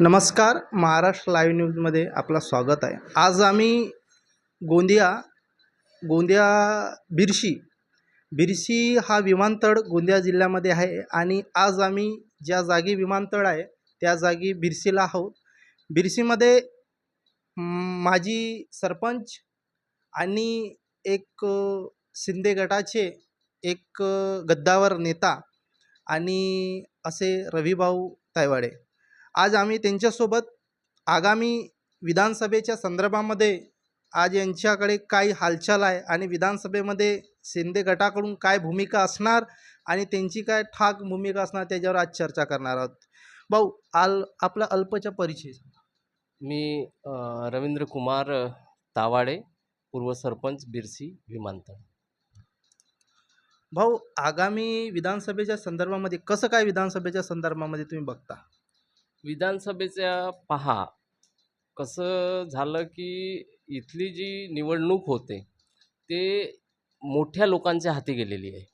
नमस्कार महाराष्ट्र लाईव्ह न्यूजमध्ये आपलं स्वागत आहे. आज आम्ही गोंदिया गोंदिया बिरशी बिरशी हा विमानतळ गोंदिया जिल्ह्यामध्ये आहे आणि आज आम्ही ज्या जागी विमानतळ आहे त्या जागी बिरशीला आहोत. बिरशीमध्ये माजी सरपंच आणि एक शिंदे गटाचे एक गद्दावर नेता आणि असे रविभाऊ तायवाडे आज आम्ही त्यांच्यासोबत आगामी विधानसभेच्या संदर्भामध्ये आज यांच्याकडे काय हालचाल आहे आणि विधानसभेमध्ये शिंदे गटाकडून काय भूमिका असणार आणि त्यांची काय ठाक भूमिका असणार त्याच्यावर आज चर्चा करणार आहोत. भाऊ आल आपला अल्पचा परिचय. मी रवींद्र कुमार तावाडे पूर्व सरपंच बिरसी विमानतळ. भाऊ आगामी विधानसभेच्या संदर्भामध्ये कसं काय विधानसभेच्या संदर्भामध्ये तुम्ही बघता? विधानसभेच्या पहा कसं झालं की इथली जी निवडणूक होते ते मोठ्या लोकांच्या हाती गेलेली आहे.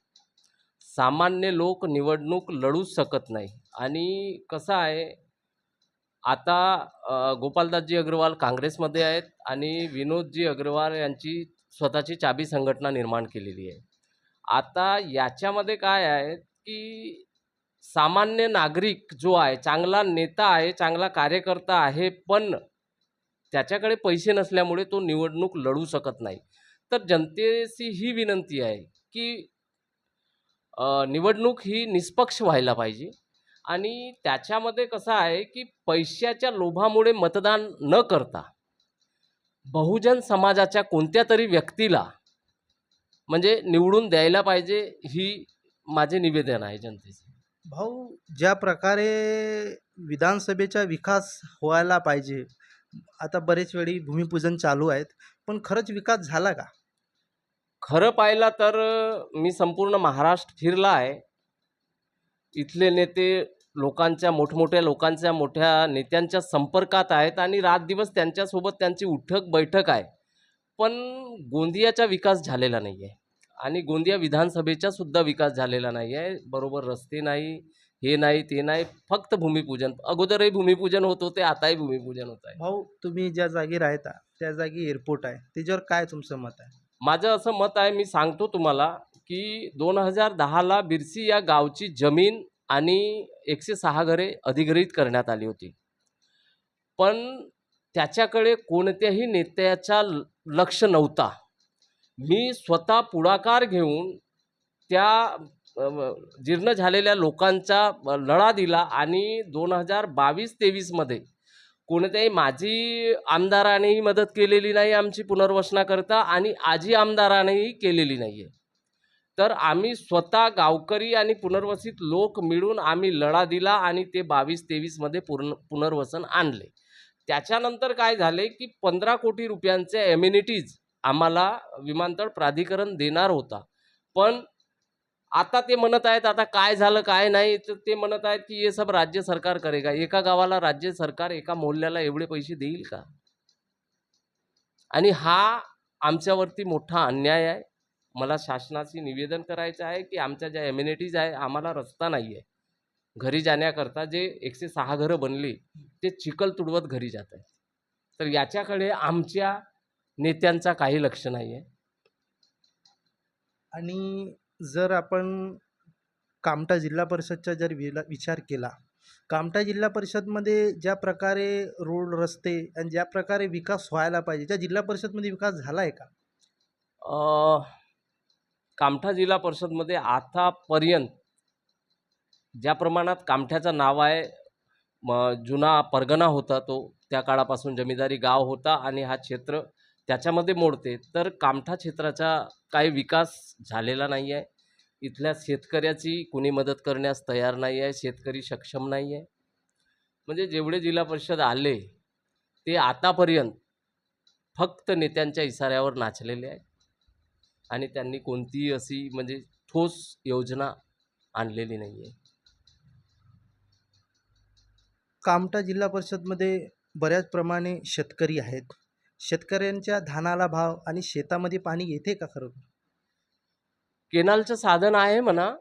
सामान्य लोक निवडणूक लढूच शकत नाही. आणि कसं आहे आता गोपालदासजी अग्रवाल काँग्रेसमध्ये आहेत आणि विनोदजी अग्रवाल यांची स्वतःची चाबी संघटना निर्माण केलेली आहे. आता याच्यामध्ये काय आहे की सामान्य नागरिक जो आहे चांगला नेता आहे चांगला कार्यकर्ता आहे पण त्याच्याकडे पैसे नसल्यामुळे तो निवडणूक लढू शकत नाही. तर जनतेची ही विनंती आहे की निवडणूक ही निष्पक्ष व्हायला पाहिजे आणि त्याच्यामध्ये कसं आहे की पैशाच्या लोभामुळे मतदान न करता बहुजन समाजाच्या कोणत्या तरी व्यक्तीला म्हणजे निवडून द्यायला पाहिजे ही माझे निवेदन आहे जनतेचे. भाऊ ज्या प्रकारे विधानसभेचा विकास व्हायला पाहिजे आता बरेच वेळी भूमिपूजन चालू आहेत पण खरंच विकास झाला का? खरं पाहिला तर मी संपूर्ण महाराष्ट्र फिरला आहे. इथले नेते लोकांच्या मोठमोठ्या लोकांच्या मोठ्या नेत्यांच्या संपर्कात आहेत आणि रात दिवस त्यांच्यासोबत त्यांची उठक बैठक आहे. पण गोंदियाचा विकास झालेला नाही आहे आणि गोंदिया विधानसभेचा सुद्धा विकास झालेला नाही आहे. बरोबर रस्ते नाही हे नाही ते नाही फक्त भूमिपूजन. अगोदरही भूमिपूजन होत होते आताही भूमिपूजन होत आहे. भाऊ तुम्ही ज्या जागी राहता त्या जागी एअरपोर्ट आहे. त्याच्यावर काय तुमचं मत आहे? माझं असं मत आहे मी सांगतो तुम्हाला की दोन हजार दहाला बिरसी या गावची जमीन आणि एकशे सहा घरे अधिग्रहित करण्यात आली होती. पण त्याच्याकडे कोणत्याही नेत्याचा लक्ष नव्हता. मी स्वतः पुढाकार घेऊन त्या जीर्ण झालेल्या लोकांचा लढा दिला आणि दोन हजार बावीस तेवीसमध्ये कोणत्याही माजी आमदारानेही मदत केलेली नाही आमची पुनर्वसनाकरता आणि आजी आमदारानेही केलेली नाही आहे तर आम्ही स्वतः गावकरी आणि पुनर्वसित लोक मिळून आम्ही लढा दिला आणि ते बावीस तेवीसमध्ये पूर्ण पुनर्वसन आणले. त्याच्यानंतर काय झाले की पंधरा कोटी रुपयांचे एम्युनिटीज आम्हाला विमानतळ प्राधिकरण देणार होता. पण आता ते म्हणत आहेत आता काय झालं काय नाही तर ते म्हणत आहेत की हे सब राज्य सरकार करेगा. एका गावाला राज्य सरकार एका मोहल्ल्याला एवढे पैसे देईल का? आणि हा आमच्यावरती मोठा अन्याय आहे. मला शासनाशी निवेदन करायचं आहे की आमच्या ज्या एम्युनिटीज आहे आम्हाला रस्ता नाही आहे. घरी जाण्याकरता जे एकशे सहा घरं बनली ते चिखल तुडवत घरी जात आहेत. तर याच्याकडे आमच्या नेत्यांचा काही लक्ष नाही आहे आणि जर आपण कामठा जिल्हा परिषदचा जर विला विचार केला कामठा जिल्हा परिषदमध्ये ज्या प्रकारे रोड रस्ते आणि ज्या प्रकारे विकास व्हायला पाहिजे त्या जिल्हा परिषदमध्ये विकास झाला आहे का कामठा जिल्हा परिषदमध्ये आतापर्यंत ज्या प्रमाणात कामठ्याचं नाव आहे म जुना परगणा होता तो त्या काळापासून जमीदारी गाव होता आणि हा क्षेत्र त्याच्यामध्ये मोडते. तर कामठा क्षेत्राचा काही विकास झालेला नाही आहे. इथल्या शेतकऱ्याची कुणी मदत करण्यास तयार नाही आहे. शेतकरी सक्षम नाही आहे. म्हणजे जेवढे जिल्हा परिषद आले ते आतापर्यंत फक्त नेत्यांच्या इशाऱ्यावर नाचलेले आहे आणि त्यांनी कोणतीही अशी म्हणजे ठोस योजना आणलेली नाही आहे. कामठा जिल्हा परिषदमध्ये बऱ्याच प्रमाणे शेतकरी आहेत. शेतकऱ्यांच्या धानाला भाव आणि शेतामध्ये पाणी येते का खरं केनालचं साधन आहे म्हणा.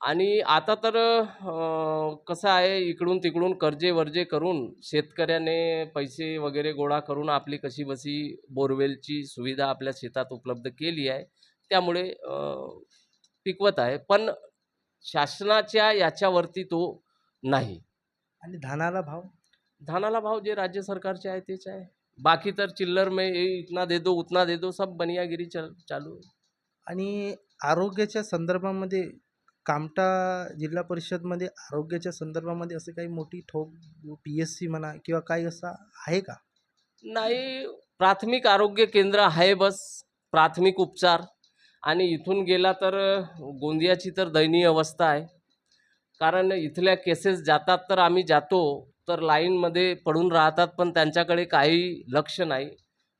आणि आता तर अं, कसं आहे इकडून तिकडून कर्जे वर्जे करून शेतकऱ्याने पैसे वगैरे गोळा करून आपली कशी बसी बोरवेलची सुविधा आपल्या शेतात उपलब्ध केली आहे. त्यामुळे अं, पिकवत आहे. पण शासनाच्या याच्यावरती तो नाही. आणि धानाला भाव? धानाला भाव जे राज्य सरकारचे आहे तेच आहे. बाकी तर चिल्लर में ये इतना दे दो उतना दे दो सब बनियागिरी चल चालू आहे आणि आरोग्याच्या संदर्भामध्ये कामटा जिल्हा परिषदमध्ये आरोग्याच्या संदर्भामध्ये असं काही मोठी ठोक पी एस सी म्हणा किंवा काही असं आहे का? नाही प्राथमिक आरोग्य केंद्र आहे बस प्राथमिक उपचार. आणि इथून गेला तर गोंदियाची तर दयनीय अवस्था आहे. कारण इथल्या केसेस जातात तर आम्ही जातो. तर लाईनमध्ये पडून राहतात पण त्यांच्याकडे काही लक्ष नाही.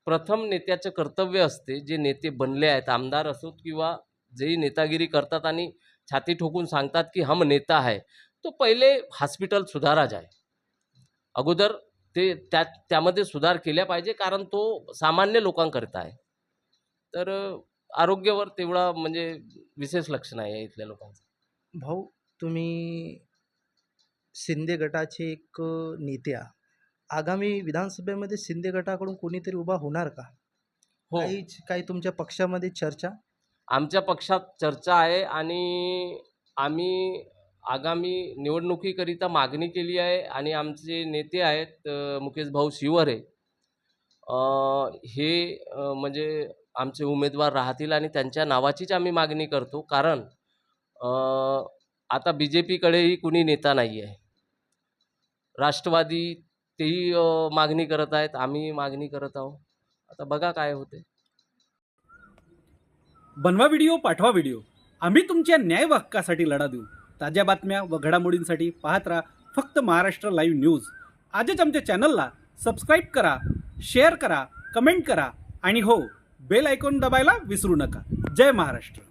प्रथम नेत्याचं कर्तव्य असते जे नेते बनले आहेत आमदार असोत किंवा जेही नेतागिरी करतात आणि छाती ठोकून सांगतात की हम नेता आहे तो पहिले हॉस्पिटल सुधारा जाय. अगोदर ते त्या त्यामध्ये सुधार केल्या पाहिजे कारण तो सामान्य लोकांकरिता आहे. तर आरोग्यावर तेवढा म्हणजे विशेष लक्ष नाही आहे इथल्या लोकांचं. भाऊ तुम्ही शिंदे गटाचे एक नेते आहात. आगामी विधानसभेमध्ये शिंदे गटाकडून कोणीतरी उभा होणार का? हो. काही काही तुमच्या पक्षामध्ये चर्चा? आमच्या पक्षात चर्चा आहे आणि आम्ही आगामी निवडणुकीकरिता मागणी केली आहे आणि आमचे नेते आहेत मुकेश भाऊ शिवरे हे अ, म्हणजे आमचे उमेदवार राहतील आणि त्यांच्या नावाचीच आम्ही मागणी करतो. कारण अ, आता बी जे पीकडेही कुणी नेता नाही आहे राष्ट्रवादी तेही मागणी करत आहेत. आम्ही मागणी करत आहोत. आता बघा काय होते. बनवा व्हिडिओ पाठवा व्हिडिओ. आम्ही तुमच्या न्याय हक्कासाठी लढा देऊ. ताज्या बातम्या व घडामोडींसाठी पाहत राहा फक्त महाराष्ट्र लाईव्ह न्यूज. आजच आमच्या चॅनलला सबस्क्राईब करा शेअर करा कमेंट करा आणि हो बेल आयकॉन दबायला विसरू नका. जय महाराष्ट्र.